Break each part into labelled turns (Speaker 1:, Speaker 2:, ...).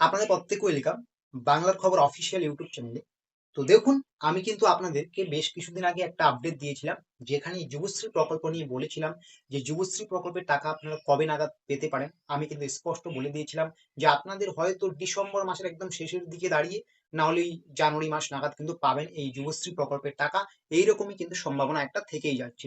Speaker 1: আপনাদের প্রত্যেকে ওয়েলকাম বাংলার খবর অফিসিয়াল ইউটিউব চ্যানেলে তো দেখুন, আমি কিন্তু আপনাদেরকে বেশ কিছুদিন আগে একটা আপডেট দিয়েছিলাম, যেখানে যুবশ্রী প্রকল্প নিয়ে বলেছিলাম যে যুবশ্রী প্রকল্পের টাকা আপনারা কবে নাগাদ পেতে পারেন। আমি কিন্তু স্পষ্ট বলে দিয়েছিলাম যে আপনাদের হয়তো ডিসেম্বর মাসের একদম শেষের দিকে দাঁড়িয়ে না হলে জানুয়ারি মাস নাগাদ কিন্তু পাবেন এই যুবশ্রী প্রকল্পের টাকা। এইরকমই কিন্তু সম্ভাবনা একটা থেকেই যাচ্ছে।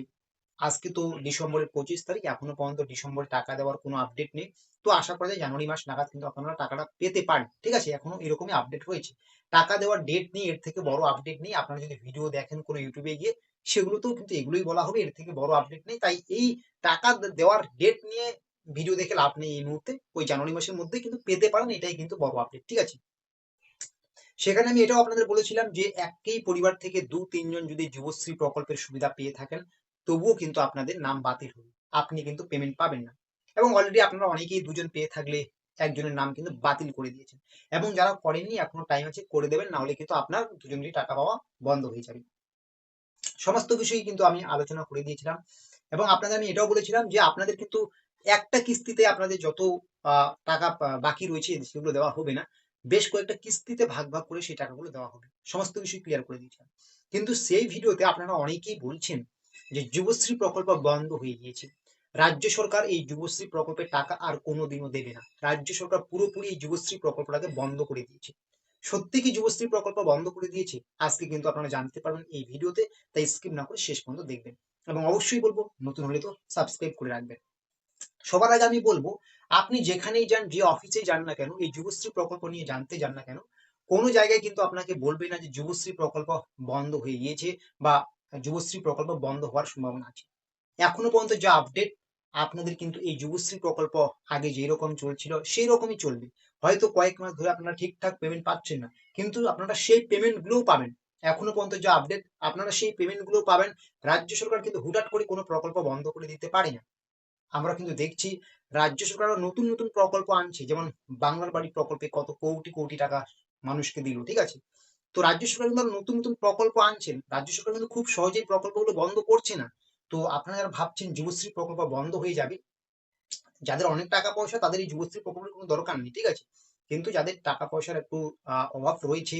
Speaker 1: আজকে তো ডিসেম্বরের পঁচিশ তারিখ, এখনও পর্যন্ত ডিসেম্বরে টাকা দেওয়ার কোনো আপডেট নেই। তো আশা করা যায় জানুয়ারি মাস নাগাদ কিন্তু আপনারা টাকাটা পেতে পারেন। ঠিক আছে? এখনও এরকমই আপডেট হয়েছে টাকা দেওয়ার ডেট নেই, এর থেকে বড় আপডেট নেই। আপনারা যদি ভিডিও দেখেন কোনো ইউটিউবে গিয়ে, সেগুলোতেও কিন্তু এগুলোই বলা হবে, এর থেকে বড় আপডেট নেই। তাই এই টাকা দেওয়ার ডেট নিয়ে ভিডিও দেখে লাভ নেই এই মুহূর্তে। ওই জানুয়ারি মাসের মধ্যে কিন্তু পেতে পারেন, এটাই কিন্তু বড় আপডেট ঠিক আছে? সেখানে আমি এটাও আপনাদের বলেছিলাম যে, একই পরিবার থেকে দু, তিনজন যদি যুবশ্রী প্রকল্পের সুবিধা পেয়ে থাকেন, তবুও কিন্তু আপনাদের নাম বাতিল হবে। আপনি কিন্তু পেমেন্ট পাবেন না। এবং অলরেডি আপনারা অনেকেই দুজন পেয়ে থাকলে একজনের নাম কিন্তু বাতিল করে দিয়েছেন। এবং যারা করেননি, এখনও টাইম আছে, করে দেবেন না হলে কিন্তু আপনার দুজনেরই টাকা পাওয়া বন্ধ হয়ে যাবে। সমস্ত বিষয় কিন্তু আমি আলোচনা করে দিয়েছিলাম। এবং আপনাদের আমি এটাও বলেছিলাম যে আপনাদের কিন্তু একটা কিস্তিতে আপনাদের যত টাকা বাকি রয়েছে, সেগুলো দেওয়া হবে না। বেশ কয়েকটা কিস্তিতে ভাগ ভাগ করে সেই টাকাগুলো দেওয়া হবে। সমস্ত বিষয় ক্লিয়ার করে দিয়েছিলাম। কিন্তু সেই ভিডিওতে আপনারা অনেকেই বলছেন যে যুবশ্রী প্রকল্প বন্ধ হয়ে গিয়েছে। রাজ্য সরকার এই যুবশ্রী প্রকল্পের টাকা আর কোনোদিনও দেবে না। রাজ্য সরকার পুরোপুরি এই যুবশ্রী প্রকল্পটাকে বন্ধ করে দিয়েছে। সত্যি কি যুবশ্রী প্রকল্প বন্ধ করে দিয়েছে? আজকে কিন্তু আপনারা জানতে পারবেন এই ভিডিওতে, তাই স্কিপ না করে শেষ পর্যন্ত দেখবেন। এবং অবশ্যই বলব, নতুন হলে তো সাবস্ক্রাইব করে রাখবেন। সবার আগে আমি বলব, আপনি যেখানেই যান, যে অফিসে যান না কেন, এই যুবশ্রী প্রকল্প নিয়ে জানতে যান না কেন, কোনো জায়গায় কিন্তু আপনাকে বলবে না যে যুবশ্রী প্রকল্প বন্ধ হয়ে গিয়েছে বা যুবশ্রী প্রকল্প বন্ধ হওয়ার সম্ভাবনা আছে। এখনও পর্যন্ত যা আপডেট আপনাদের কিন্তু এই যুবশ্রী প্রকল্প আগে যেই রকম চলছিল সেই রকমই চলবে। হয়তো কয়েক মাস ধরে আপনারা ঠিকঠাক পেমেন্ট পাচ্ছেন না, কিন্তু আপনারা সেই পেমেন্ট গুলোও পাবেন। এখনও পর্যন্ত যা আপডেট আপনারা সেই পেমেন্টগুলো পাবেন। রাজ্য সরকার কিন্তু হুটাট করে কোনো প্রকল্প বন্ধ করে দিতে পারে না। আমরা কিন্তু দেখছি, রাজ্য সরকার নতুন নতুন প্রকল্প আনছে। যেমন বাংলার বাড়ি প্রকল্পে কত কোটি কোটি টাকা মানুষকে দিল, ঠিক আছে? তো রাজ্য সরকার কিন্তু নতুন নতুন প্রকল্প আনছেন। রাজ্য সরকার কিন্তু খুব সহজেই প্রকল্পগুলো বন্ধ করছে না। তো আপনারা যারা ভাবছেন যুবশ্রী প্রকল্প বন্ধ হয়ে যাবে, যাদের অনেক টাকা পয়সা তাদের এই যুবশ্রী প্রকল্পের কোনো দরকার নেই, ঠিক আছে? কিন্তু যাদের টাকা পয়সার একটু অভাব রয়েছে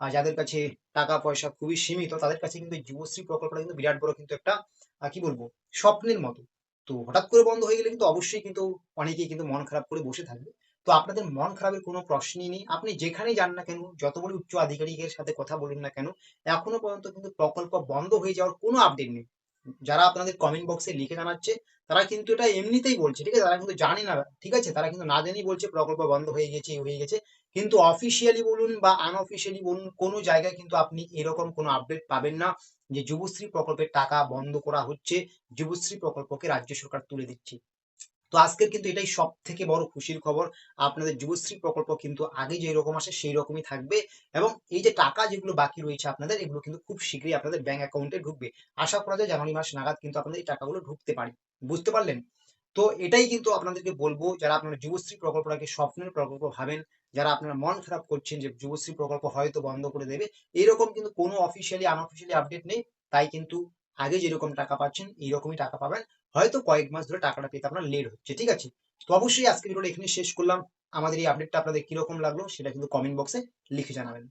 Speaker 1: যাদের কাছে টাকা পয়সা খুবই সীমিত, তাদের কাছে কিন্তু যুবশ্রী প্রকল্পটা কিন্তু বিরাট বড় কিন্তু একটা কি বলব, স্বপ্নের মতো। তো হঠাৎ করে বন্ধ হয়ে গেলে কিন্তু অবশ্যই কিন্তু অনেকেই কিন্তু মন খারাপ করে বসে থাকবে। তো আপনাদের মন খারাপের কোনো প্রশ্নই নেই, আপনি যেখানেই যান না কেন, যত বড় উচ্চ আধিকারিকের সাথে কথা বলুন না কেন, এখনও পর্যন্ত কিন্তু প্রকল্প বন্ধ হয়ে যাওয়ার কোনো আপডেট নেই। যারা আপনাদের কমেন্ট বক্সে লিখে জানাচ্ছে, তারা কিন্তু এটা এমনিতেই বলছে, ঠিক আছে? তারা কিন্তু জানে না, ঠিক আছে? তারা কিন্তু না জেনেই বলছে, প্রকল্প বন্ধ হয়ে গেছে হয়ে গেছে। কিন্তু অফিসিয়ালি বলুন বা আনঅফিসিয়ালি বলুন, কোনো জায়গায় কিন্তু আপনি এরকম কোনো আপডেট পাবেন না যে যুবশ্রী প্রকল্পের টাকা বন্ধ করা হচ্ছে, যুবশ্রী প্রকল্পকে রাজ্য সরকার তুলে দিচ্ছে। তো আজকের কিন্তু এটাই সব থেকে বড় খুশির খবর। আপনাদের যুবশ্রী প্রকল্প কিন্তু আগে যে রকম আসে সেই রকমই থাকবে এবং এই যে টাকা যেগুলো বাকি রয়েছে আপনাদের, এগুলো কিন্তু খুব শীঘ্রই আপনাদের ব্যাংক অ্যাকাউন্টে ঢুকবে। আশা করা যায় জানুয়ারি মাস নাগাদ কিন্তু আপনাদের এই টাকাগুলো ঢুকতে পারে। বুঝতে পারলেন? তো এটাই কিন্তু আপনাদেরকে বলব, যারা আপনারা যুবশ্রী প্রকল্পটাকে স্বপ্নের প্রকল্প ভাবেন, যারা আপনারা মন খারাপ করছেন যে যুবশ্রী প্রকল্প হয়তো বন্ধ করে দেবে, এরকম কিন্তু কোনো অফিসিয়ালি আনঅফিসিয়ালি আপডেট নেই। তাই কিন্তু আগে যেরকম টাকা পাচ্ছেন, এইরকমই টাকা পাবেন। হয়তো কয়েক মাস ধরে টাকাটা পেতে আপনার লেট হচ্ছে, ঠিক আছে? তো অবশ্যই আজকে ভিডিওটা এখানে শেষ করলাম। আমাদের এই আপডেটটা আপনাদের কীরকম লাগল সেটা কিন্তু কমেন্ট বক্সে লিখে জানাবেন।